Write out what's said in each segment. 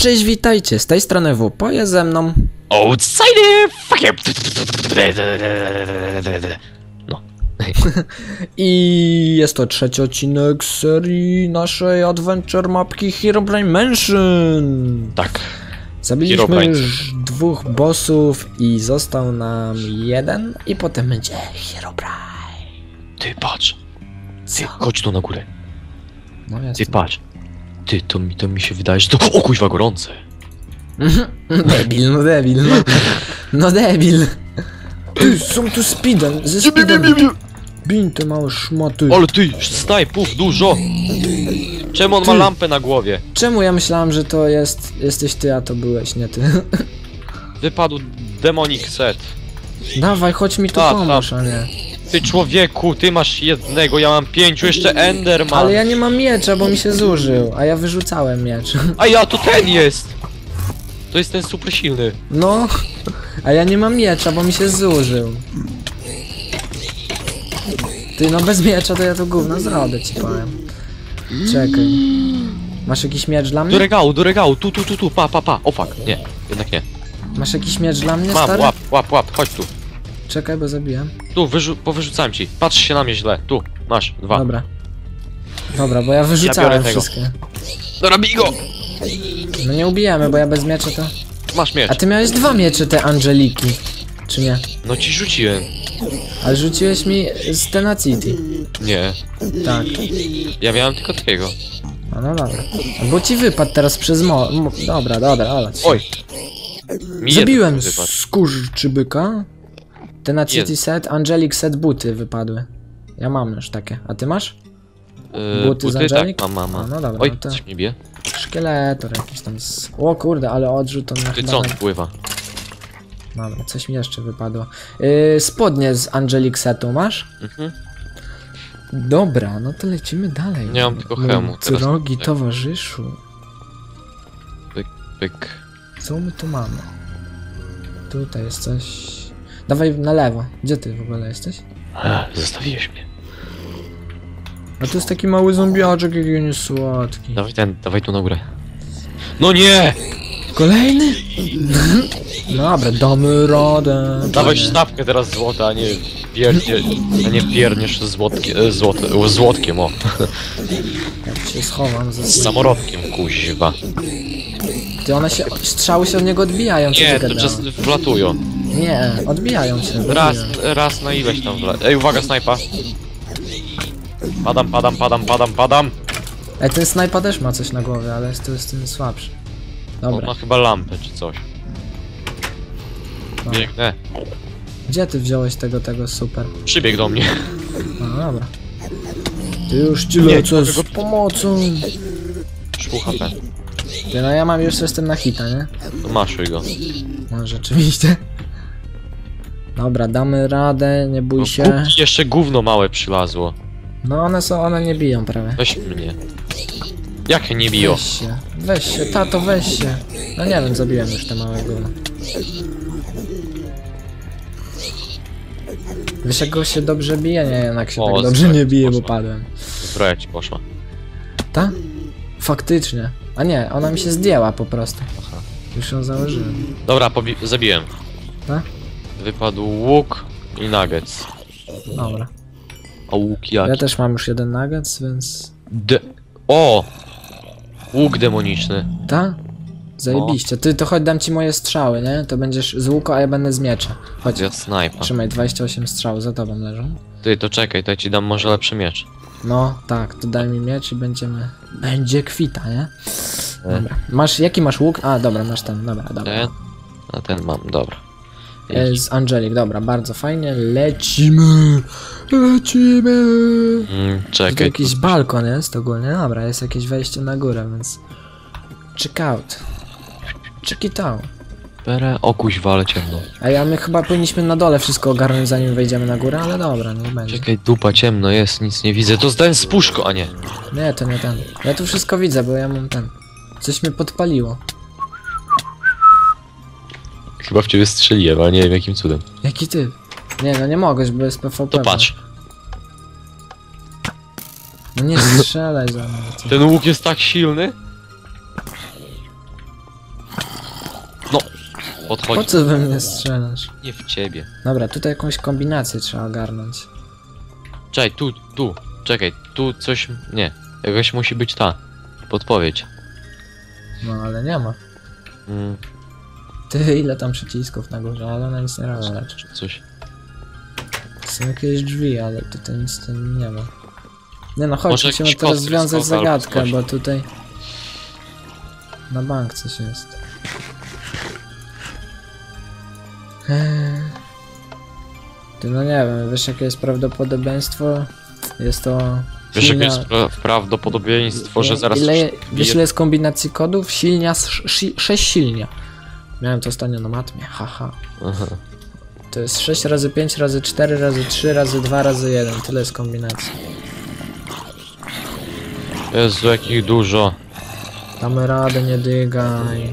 Cześć, witajcie, z tej strony WP, jest ze mną. Outsider! Fuck you! No. I jest to trzeci odcinek serii naszej adventure mapki Herobrine Mansion. Tak. Zabiliśmy Herobrine. już dwóch bossów i został nam jeden i potem będzie Herobrine. Ty patrz. Ty, Co? chodź tu na górę. No. Ty patrz. Ty, to mi, to mi się wydaje, że to... O kuźwa, gorące. Debil, no debil, no. No debil. Ty, są tu speedem, ze speedem. Bin te małe szmaty. Ale ty, snajpów dużo. Czemu on ma Ty. lampę na głowie? Czemu ja myślałem, że to jest, jesteś ty, a to byłeś, nie ty? Wypadł demonic set. Dawaj, chodź mi tu pomóż, a nie. Ty człowieku, ty masz jednego, ja mam pięciu, jeszcze Enderman. Ale ja nie mam miecza, bo mi się zużył, a ja wyrzucałem miecz. A ja, to ten jest! To jest ten super silny. No, a ja nie mam miecza, bo mi się zużył. Ty, no bez miecza to ja to gówno zrobię, ci powiem. Czekaj. Masz jakiś miecz dla Do mnie? regału, do regału, tu, tu, tu, tu, pa, pa, pa. O fuck, nie, jednak nie. Masz jakiś miecz dla mnie, Mam, stary? łap, łap, łap, chodź tu. Czekaj, bo zabiłem. Tu, wyrzu powyrzucałem ci. Patrz się na mnie źle. Tu, masz, dwa. Dobra. Dobra, bo ja wyrzucałem tego. wszystkie. Dobra, bij go! No nie ubijamy, bo ja bez miecza to... Masz miecz. A ty miałeś dwa miecze, te Angeliki. Czy nie? No ci rzuciłem. Ale rzuciłeś mi z Tenacity. Nie, Tak. ja miałem tylko takiego. No, no dobra. Bo ci wypadł teraz przez mo... dobra, dobra, ale... Oj! Mi Zabiłem jeden wypadł. skurczybyka. Tenacity Jeden. set, Angelic set, buty wypadły. Ja mam już takie. A ty masz? Yy, buty z buty, Angelic? tak, mam, mam. A, no dobra, Oj, no to- coś mi bije. Szkieletor jakiś tam z... O kurde, ale odrzut on na Ty co on na- wpływa? Dobra, coś mi jeszcze wypadło. Yy, spodnie z Angelic setu masz? Mhm. Dobra, no to lecimy dalej. Nie mam tylko teraz. Drogi Tak. towarzyszu, Pyk. co my tu mamy? Tutaj jest coś... Dawaj na lewo. Gdzie ty w ogóle jesteś? Ech, Zostawiłeś mnie. A to jest taki mały zombiaczek, jaki on jest słodki. Dawaj ten, dawaj tu na górę. No nie! Kolejny? Dobra, damy radę. Dawaj sztabkę teraz złota, a nie pierdzie, a nie pierniesz złotkie, e, złot, e, złotkiem, o. Ja się schowam ze Z samorodkiem, kuźwa. Ty one się... Strzały się od niego odbijają, co Nie, ty to gadałeś? wlatują. Nie, odbijają się. Raz, raz na ileś tam wla... Ej, uwaga, snajpa. Padam, padam, padam, padam, padam. Ej, ten snajpa też ma coś na głowie, ale jest to jest ten słabszy. On Dobra, ma chyba lampę czy coś. dobra. Biegnę. Gdzie ty wziąłeś tego, tego super? Przybiegł do mnie. No dobra. Ty już ci Nie, lecę z pomocą. Szpół HP. Ty, no ja mam już jestem na hita, nie? To maszuj go. No rzeczywiście. Dobra, damy radę, nie bój No, się. kup- jeszcze gówno małe przylazło. No one są, one nie biją prawie. Weź mnie. Jak nie biją? Weź się, weź się, tato weź się. No nie wiem, zabiłem już te małe gówno. Wiesz jak go się dobrze bije? Nie, jednak się O, tak dobrze nie bije, bo padłem. Zbroja ci poszła. Ta? Faktycznie. A nie, ona mi się zdjęła po prostu. Już ją założyłem. Dobra, pobi- zabiłem. Tak? Wypadł łuk i nuggets. Dobra. A łuk jaki? Ja też mam już jeden nuggets, więc... De- o! Łuk demoniczny. Ta? Zajebiście. Ty, to chodź dam ci moje strzały, nie? To będziesz z łuku, a ja będę z miecza. Chodź. Ja snajpa. Trzymaj, 28 strzał za tobą leżą. Ty, to czekaj, to ja ci dam może lepszy miecz. No, tak, to daj mi miecz i będziemy... Będzie kwita, nie? E. Dobra. Masz, jaki masz łuk? A, dobra, masz ten, dobra, dobra. Ten? A ten mam, dobra. E, z Angelik, dobra, bardzo fajnie. Lecimy! Lecimy! Mm, czekaj. jakiś balkon jest ogólnie, dobra, jest jakieś wejście na górę, więc... Check out. Check it out. Pere, o kuźwa, ale ciemno. A ja my chyba powinniśmy na dole wszystko ogarnąć zanim wejdziemy na górę, ale dobra, nie będzie. Czekaj, dupa, ciemno jest, nic nie widzę. To ten z a nie. Nie, to nie ten. Ja tu wszystko widzę, bo ja mam ten. Coś mnie podpaliło. Chyba w ciebie strzeliłem, ale nie wiem jakim cudem. Jaki ty? Nie, no nie mogłeś, bo jest PvP. To patrz. No nie strzelaj za mną. ty. Ten łuk jest tak silny. Po podchodzi. co we mnie strzelasz? Nie w ciebie. Dobra, tutaj jakąś kombinację trzeba ogarnąć. Czekaj, tu, tu. Czekaj, tu coś... Nie. Jakaś musi być ta. Podpowiedź. No ale nie ma. Mm, Ty, ile tam przycisków na górze, ale ona nic nie robi czy coś. Są jakieś drzwi, ale tutaj nic tam nie ma. Nie no, chodź, Może musimy jakiś to kod rozwiązać albo zagadkę, coś. bo tutaj... Na bank coś jest. Eee. Ty no nie wiem, wiesz jakie jest prawdopodobieństwo? Jest to... Wiesz, jakie jest pra prawdopodobieństwo, że zaraz... Ile, wiesz ile jest kombinacji kodów? Silnia, 6 silnia. Miałem to ostatnio na matmie, haha. Aha. To jest 6 razy 5 razy 4 razy 3 razy 2 razy 1. Tyle jest kombinacji. Jezu, jakich dużo. Damy radę, nie dygaj.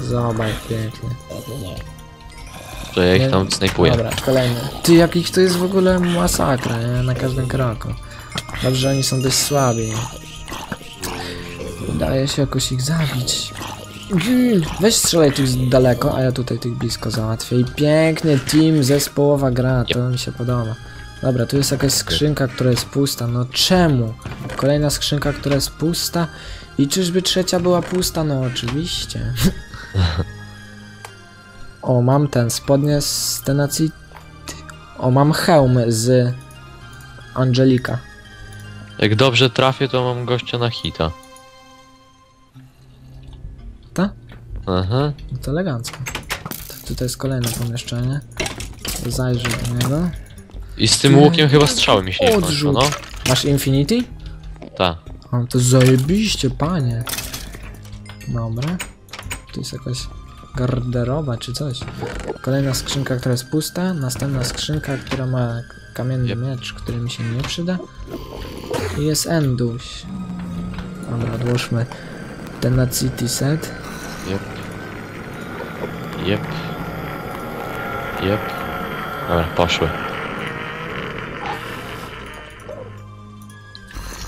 Zobacz, pięknie. Że ja ich tam snajpuję. Dobra, kolejny. Ty, jakich to jest w ogóle masakra, nie? Na każdym kroku. Dobrze, że oni są dość słabi. Udaje się jakoś ich zabić. Gil, Weź strzelaj tych z daleko, a ja tutaj tych blisko załatwię. I pięknie, team, zespołowa gra, to mi się podoba. Dobra, tu jest jakaś skrzynka, która jest pusta. No czemu? Kolejna skrzynka, która jest pusta. I czyżby trzecia była pusta? No oczywiście. O, mam ten, spodnie z Tenacji. O, mam hełm z Angelika. Jak dobrze trafię, to mam gościa na hita. Aha. No to elegancko. To tutaj jest kolejne pomieszczenie. Zajrzę do niego. I z tym łukiem chyba strzały mi się nie kończą, no. Masz Infinity? Tak. O, to zajebiście, panie. Dobra. Tu jest jakaś garderoba czy coś. Kolejna skrzynka, która jest pusta. Następna skrzynka, która ma kamienny Yep. miecz, który mi się nie przyda. I jest Enduś. Dobra, odłóżmy ten na City set. Jep. Jep. Jep. Dobra, poszły.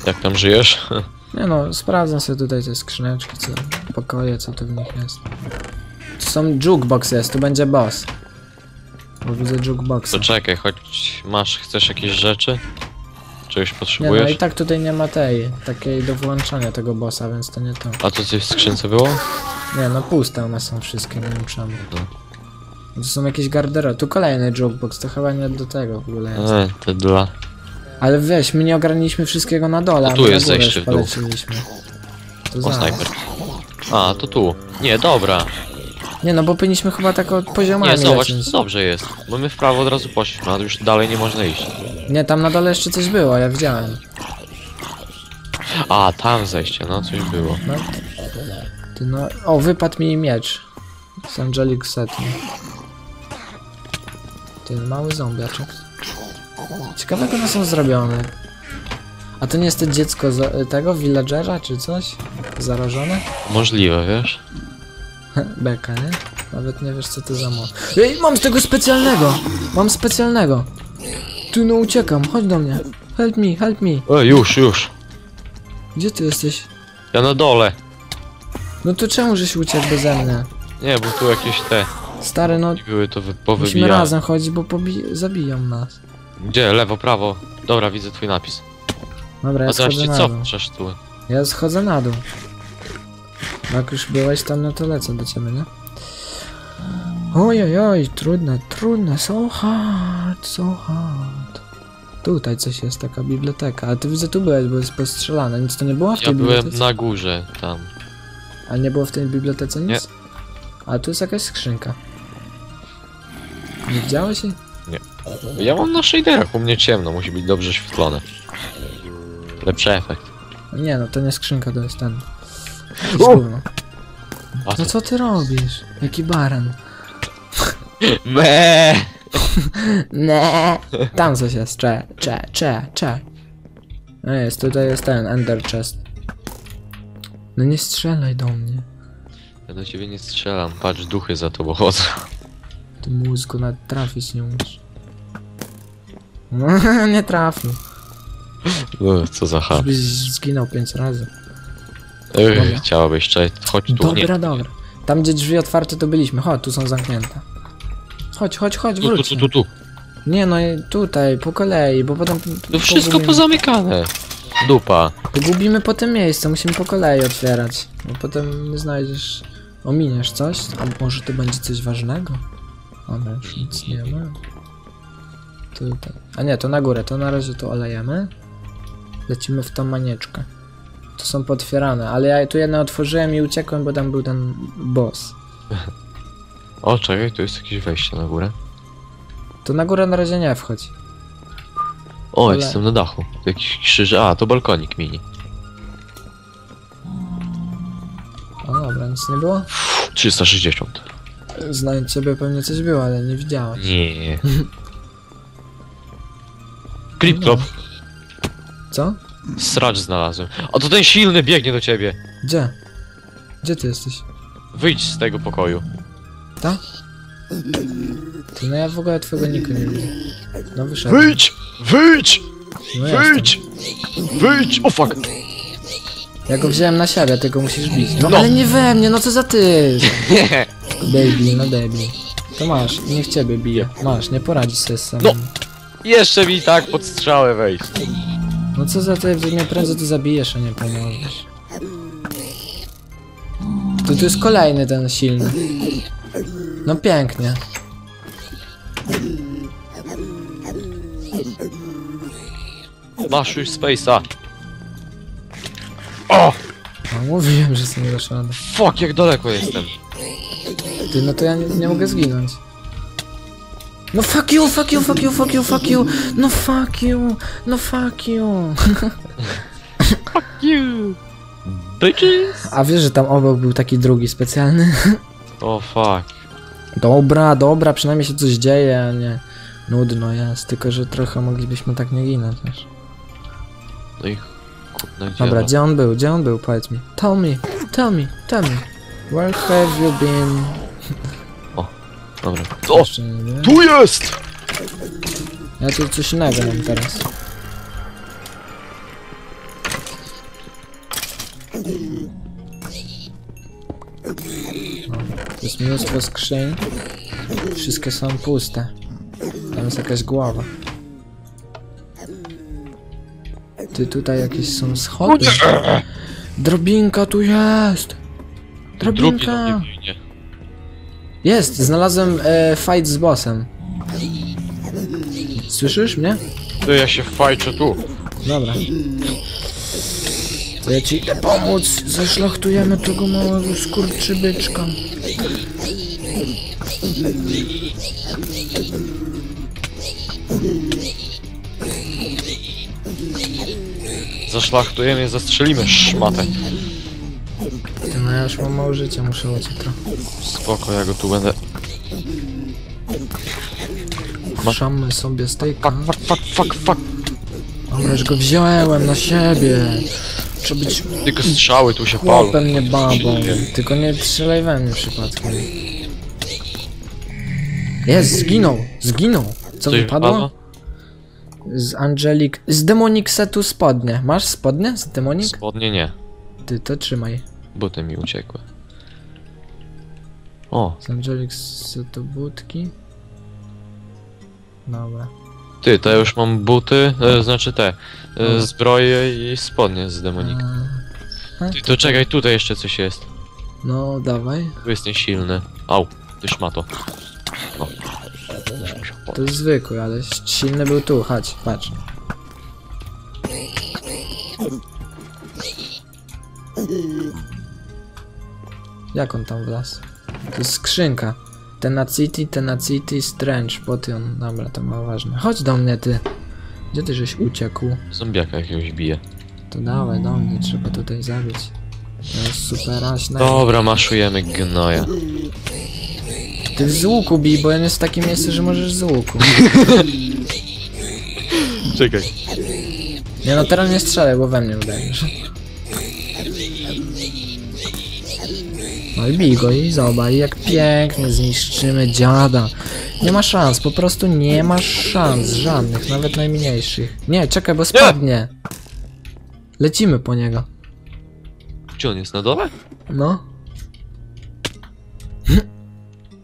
Jak tam żyjesz? Nie no, sprawdzam sobie tutaj te skrzyneczki, co, pokoje, co tu w nich jest. Tu są jukebox jest, tu będzie boss. Bo widzę jukeboxa. To czekaj, choć masz, chcesz jakieś rzeczy? Czegoś Nie no potrzebujesz? i tak tutaj nie ma tej, takiej do włączania tego bossa, więc to nie to. A to coś w skrzynce było? Nie no, puste one są wszystkie, nie wiem czemu. No. To są jakieś garderoby. Tu kolejny jukebox, to chyba nie do tego w ogóle jest. E, te dla... Ale weź, my nie ogarniliśmy wszystkiego na dole, No a tu my jest na górę zejście w dół. poleciliśmy. To O, zaraz. snajper. A, to tu. Nie, dobra. Nie no, bo powinniśmy chyba tak od poziomami Nie, zobacz, lecieć. dobrze jest. Bo my w prawo od razu poszliśmy, a już dalej nie można iść. Nie, tam na dole jeszcze coś było, ja widziałem. A, tam zejście, no coś było. No. Ty no. O, wypadł mi miecz. Z Angelic Setting. Ten mały zombiaczek. Ciekawe jak one są zrobione. A to nie jest to dziecko z, tego villagera czy coś? Zarażone? Możliwe, wiesz? Beka, nie? Nawet nie wiesz co to za mod. Ej, mam z tego specjalnego! Mam specjalnego! Ty no uciekam, chodź do mnie. Help me, help me. O, już, już. Gdzie ty jesteś? Ja na dole. No to czemu żeś uciekł beze mnie? Nie, bo tu jakieś te Stary, no były to musimy razem chodzić, bo zabiją nas. Gdzie? Lewo, prawo. Dobra, widzę twój napis. Dobra, ja A na dół. cofniesz tu. Ja schodzę na dół. Jak już byłeś tam, no to lecę do ciebie, nie? Oj, oj, oj, trudne, trudne, so hard, so hard. Tutaj coś jest, taka biblioteka, ale ty widzę tu byłeś, bo jest postrzelane, nic to nie było w tej Ja byłem bibliotece? na górze, tam. A nie było w tej bibliotece nic? Nie. A tu jest jakaś skrzynka. Nie widziałeś jej? Ja mam na shaderach, u mnie ciemno, musi być dobrze świetlone. Lepszy efekt. Nie, no to nie skrzynka, to jest ten. Gówno. No to... co ty robisz? Jaki baran? Me. Nie. Tam coś jest, cze, cze, cze, cze. No jest, tutaj jest ten Ender Chest. No nie strzelaj do mnie. Ja do ciebie nie strzelam, patrz, duchy za tobą chodzą. Ty mózgu nawet trafić nie umiesz. No, nie trafił. No, co za ha. Żebyś zginął pięć razy. Ech, Dobra. chciałabyś, czekaj, chodź tu, nie. Dobra, dobra. Tam gdzie drzwi otwarte to byliśmy. Chodź, tu są zamknięte. Chodź, chodź, chodź, Tu, tu, wróć. tu, tu, tu. Nie no, tutaj, po kolei, bo potem... To wszystko pozamykane. Dupa. Pogubimy po tym miejscu, musimy po kolei otwierać. Bo potem nie znajdziesz... Ominiesz coś? A może to będzie coś ważnego? Dobra, już nic nie ma. Tutaj. A nie, to na górę, to na razie to olejemy. Lecimy w tą manieczkę. To są potwierane, ale ja tu jedno otworzyłem i uciekłem, bo tam był ten boss. O, czekaj, tu jest jakieś wejście na górę. To na górę na razie nie wchodź. O, Ale- jestem na dachu. Jakiś krzyż. A, to balkonik mini. O dobra, nic nie było? 360. Znając ciebie pewnie coś było, ale nie widziałem. Nie. Cryptop. Co? Sracz znalazłem. A to ten silny biegnie do ciebie. Gdzie? Gdzie ty jesteś? Wyjdź z tego pokoju. Ta? Ty, no ja w ogóle twojego niku nie widzę. No wyszedłem. Wyjdź! Wyjdź! No. Wyjdź! Wyjdź! O fuck! Ja go wziąłem na siebie, tylko musisz bić. No, No. ale nie we mnie, no co za ty? Nie! Baby, no debil. To masz, niech ciebie bije. Masz, nie poradzisz sobie z samym. No. Jeszcze mi tak pod strzałę wejść. No co za ty, mnie prędzej ty zabijesz, a nie pomożesz. Tu, tu jest kolejny ten silny. No pięknie. Masz już space'a. O! No mówiłem, że sobie nie dasz rady. Fuck, jak daleko jestem. Ty, no to ja nie, nie mogę zginąć. No fuck you, fuck you, fuck you, fuck you, fuck you. No fuck you, no fuck you. You! Bitches! A wiesz, że tam obok był taki drugi specjalny? O fuck. Dobra, dobra, przynajmniej się coś dzieje, a nie nudno jest. Tylko, że trochę moglibyśmy tak nie ginąć, wiesz. No i kurna gdzie Dobra, gdzie on był? Gdzie on był? Powiedz mi. Tell me, tell me, tell me. Where have you been? Dobra. O! Jeszcze nie. Tu jest! Ja tu coś innego mam teraz. O, tu jest mnóstwo skrzyń. Wszystkie są puste. Tam jest jakaś głowa. Ty tutaj jakieś są schody. Drobinka tu jest! Drobinka! Jest! Znalazłem e, fight z bossem. Słyszysz mnie? To ja się fajczę tu. Dobra. To ja ci idę pomóc. Zaszlachtujemy tego małego skurczybyczka. Zaszlachtujemy je, zastrzelimy szmatę. Ty, no ja już mam mało życia, muszę lecieć trochę. Spoko, ja go tu będę... Maszamy sobie stejka. Fuck, fuck, fuck, fuck, fuck. Dobra, już go wziąłem na siebie. Trzeba być Tylko strzały tu się palą. chłopem, nie babą. Tylko nie strzelaj we mnie przypadkiem. Jest, zginął, zginął. Co Coś wypadło? wypadło? Z Angelik. Z Demonic setu spodnie. Masz spodnie z Demonic? Spodnie nie. Ty to trzymaj. Buty mi uciekły. O, Z Angelic setu budki. Dobra. ty, to ja już mam buty, e, znaczy te, e, zbroje i spodnie z demonika. A, Ty, to czekaj, tutaj jeszcze coś jest. No, dawaj. Tu jest niesilny. Au, ty szmato. No. To jest zwykły, ale silny był tu. Chodź, patrz. Jak on tam wlazł? To jest skrzynka. Tenacity, Tenacity, Strange, Potion. Dobra, to mało ważne. Chodź do mnie, ty. Gdzie ty żeś uciekł? Zombiaka jakiegoś bije. To dawaj do mnie, trzeba tutaj zabić. To jest super aśne. Dobra, maszujemy gnoja. Ty z łuku bij, bo on jest w takim miejscu, że możesz z łuku. Czekaj. Nie no, teraz nie strzelaj, bo we mnie uderzysz. No i bij go i zobacz, jak pięknie zniszczymy dziada. Nie ma szans, po prostu nie ma szans, żadnych, nawet najmniejszych. Nie, czekaj, bo spadnie. Lecimy po niego. Gdzie on jest, na dole? No.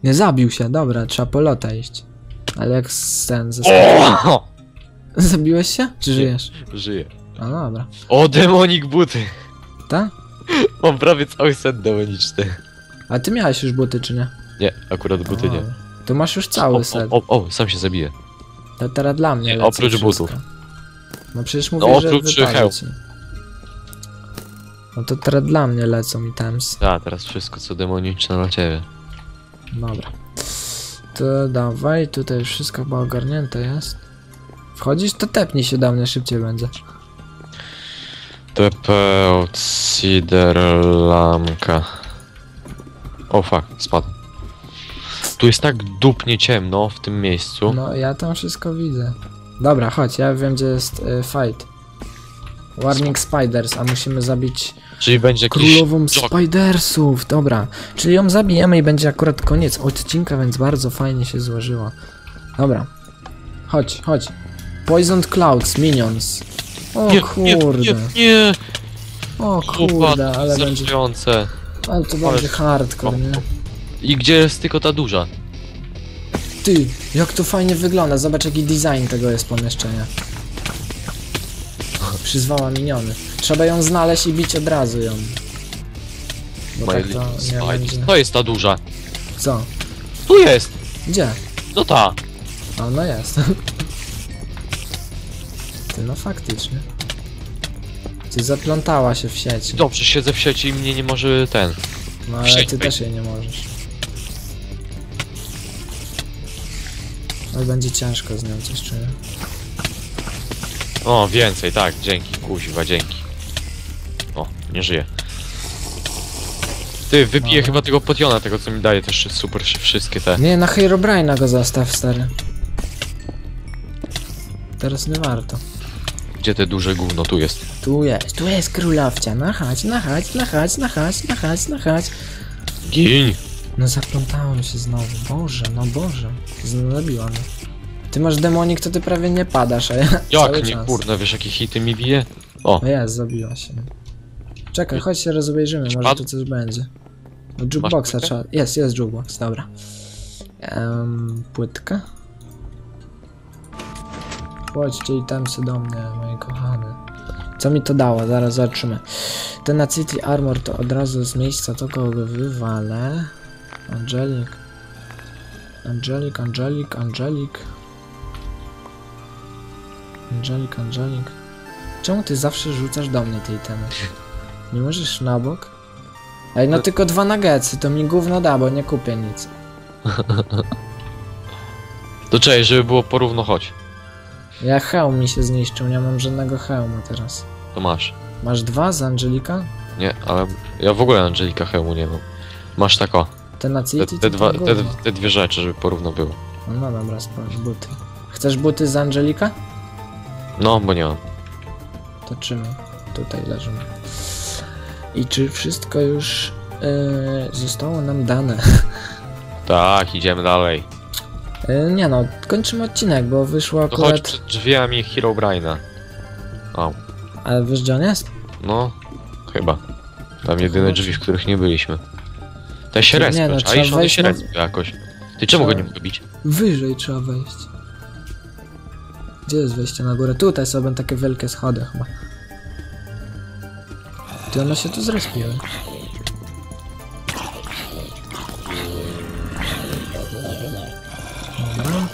Nie zabił się, dobra, trzeba po lota iść. Ale jak ten! Zabiłeś się? Czy żyjesz? Żyje. A dobra. O, demonik buty! Ta? Mam prawie cały set demoniczny. A ty miałeś już buty, czy nie? Nie, akurat buty nie. Tu masz już cały o, set. O, o, o, sam się zabije. To teraz dla mnie Nie, lecą oprócz wszystko. butów. No przecież No, mówię, że oprócz wypali hełm. ci. No to teraz dla mnie lecą items. Tak, teraz wszystko co demoniczne dla ciebie. Dobra. To dawaj, tutaj już wszystko chyba ogarnięte jest. Wchodzisz, to tepnij się do mnie, szybciej będzie. TP od Siderlamka. O fuck, spadł. Tu jest tak dupnie ciemno w tym miejscu. No, ja tam wszystko widzę. Dobra, chodź, ja wiem, gdzie jest y, fight. Warning Spiders, a musimy zabić Czyli będzie jakiś... królową jog. Spidersów. Dobra, czyli ją zabijemy i będzie akurat koniec odcinka, więc bardzo fajnie się złożyło. Dobra, chodź, chodź. Poisoned Clouds, Minions. O Nie, nie, kurde, nie, nie! o Kupa, kurde, ale będzie, ale to będzie hardcore, nie? I gdzie jest tylko ta duża? Ty, jak to fajnie wygląda, zobacz jaki design tego jest pomieszczenia. Przyzwała miniony. Trzeba ją znaleźć i bić od razu ją. Bo My tak little to nie spider. będzie. To jest ta duża. Co? Tu jest! Gdzie? No ta! A no jest. Ty no faktycznie. Ty zaplątała się w sieci. Dobrze, siedzę w sieci i mnie nie może ten. No ale ty też jej nie możesz. Ale będzie ciężko z nią coś czuję. O, więcej, tak, dzięki, kuźwa, dzięki. O, nie żyje. Ty, wypiję Dobra. chyba tego potiona, tego co mi daje też super wszystkie te. Nie, na Herobrine'a go zostaw, stary. Teraz nie warto. Gdzie te duże gówno tu jest? Tu jest, tu jest królowcia. No chodź, no chodź, no chodź. Gin! No zaplątałem się znowu. Boże, no Boże. Zabiła mnie. Ty masz demonik, to ty prawie nie padasz, a ja cały Jak nie, czas. kurna, wiesz jakie hity mi bije? O, O jest, zabiła się. Czekaj, chodź się rozejrzymy, może tu coś będzie. No jukeboxa płytkę? trzeba... Jest, jest jukebox, dobra. Płytka? Chodźcie i tam się do mnie, moi kochane. Co mi to dało? Zaraz zobaczymy. Ten City Armor to od razu z miejsca to kogo wywalę. Angelic. Angelic, Angelic, Angelic. Angelic, Angelic. Czemu ty zawsze rzucasz do mnie tej temy? Nie możesz na bok? Ej, no No- tylko dwa nuggetsy, to mi gówno da, bo nie kupię nic. to cześć, żeby było porówno, chodź. Ja hełm mi się zniszczył, nie mam żadnego hełmu teraz. To masz. Masz dwa z Angelika? Nie, ale ja w ogóle Angelika hełmu nie mam. Masz tak o, Te na te, City te, dwa, te, te dwie rzeczy, żeby porówno było. No, no dobra, sprawdź buty. Chcesz buty z Angelika? No, bo nie mam. To trzymaj. Tutaj leżymy. I czy wszystko już yy, zostało nam dane? Tak, idziemy dalej. Yy, nie no, kończymy odcinek, bo wyszło To chodź przed drzwiami Herobrine'a. O, Ale wiesz gdzie on jest? no, chyba. Tam jedyne drzwi, w których nie byliśmy. Te się Nie, no, a trzeba iż one wejść się na- jakoś. Ty czemu go Trzeba- nie mogę bić? Wyżej trzeba wejść. Gdzie jest wejście na górę? Tutaj są takie wielkie schody chyba. Ty one się tu zrespiły. Dobra.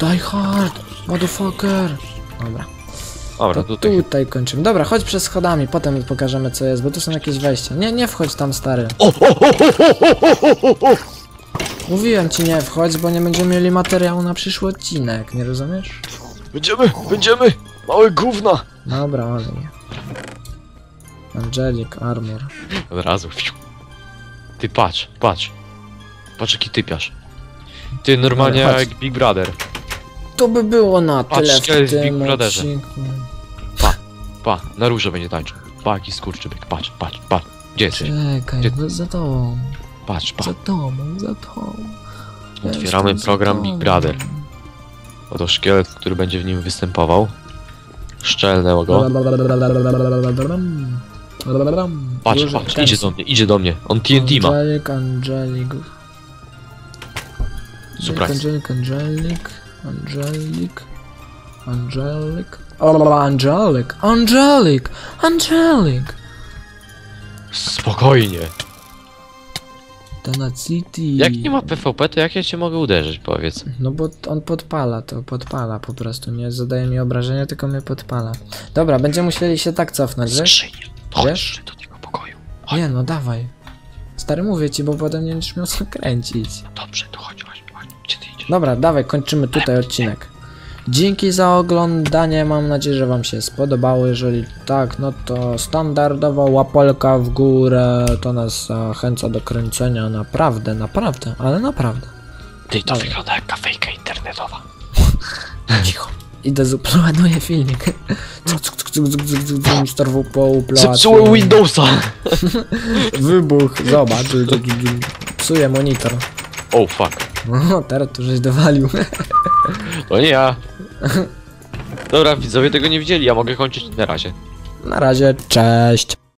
Die hard! Motherfucker! Dobra. Dobra, To tutaj. tutaj kończymy. Dobra, chodź przez schodami, potem pokażemy co jest, bo tu są jakieś wejścia. Nie, nie wchodź tam stary. O, o, o, o, o, o! Mówiłem ci nie wchodź, bo nie będziemy mieli materiału na przyszły odcinek, nie rozumiesz? Będziemy, będziemy! Małe gówna! Dobra, ale nie. Angelic Armor. Od razu. fiu. Ty patrz, patrz. Patrz jaki typiarz. Ty normalnie chodź. jak Big Brother. To by było na Patrz, tyle w jest w tym Big Brotherze. odcinku. Pa, na róże będzie tańczył. Pa, jaki skurczybyk, patrz, patrz, patrz. Gdzie jesteś? Czekaj, Gdzie- bo za tobą, Patrz, patrz. za tobą, za tobą. Ja Otwieramy jestem za program Big tobą. Brother. Oto szkielet, który będzie w nim występował. Szczelnę go. Patrz, patrz, ten- idzie do mnie, idzie do mnie. On TNT ma. Angelic, Angelic. Surprise. Angelik, Angelik, Angelik, Angelik. O, Angelik, Angelik, Angelik. Spokojnie. Donut City. Jak nie ma PvP, to jak ja cię mogę uderzyć, powiedz? No bo on podpala to, podpala po prostu, nie zadaje mi obrażenia, tylko mnie podpala. Dobra, będziemy musieli się tak cofnąć, wiesz? Chodź do tego pokoju. Chodź. Nie no, dawaj. Stary, mówię ci, bo potem nie będziesz miał co kręcić. Dobrze, to chodź, chodź, chodź. Gdzie ty idziesz? Dobra, dawaj, kończymy tutaj odcinek. Dzięki za oglądanie, mam nadzieję, że wam się spodobało. Jeżeli tak, no to standardowa łapolka w górę, to nas zachęca do kręcenia naprawdę, naprawdę, ale naprawdę. Ty, to Dobra. wygląda jak kafejka internetowa. Cicho. Idę zuplanuję filmik. Starwu po uplacie. Zepsułem Windowsa! Wybuch, zobacz. Psuje monitor. Oh fuck. O, teraz tu żeś dowalił. To nie ja. Dobra, widzowie tego nie widzieli, ja mogę kończyć na razie. Na razie, cześć.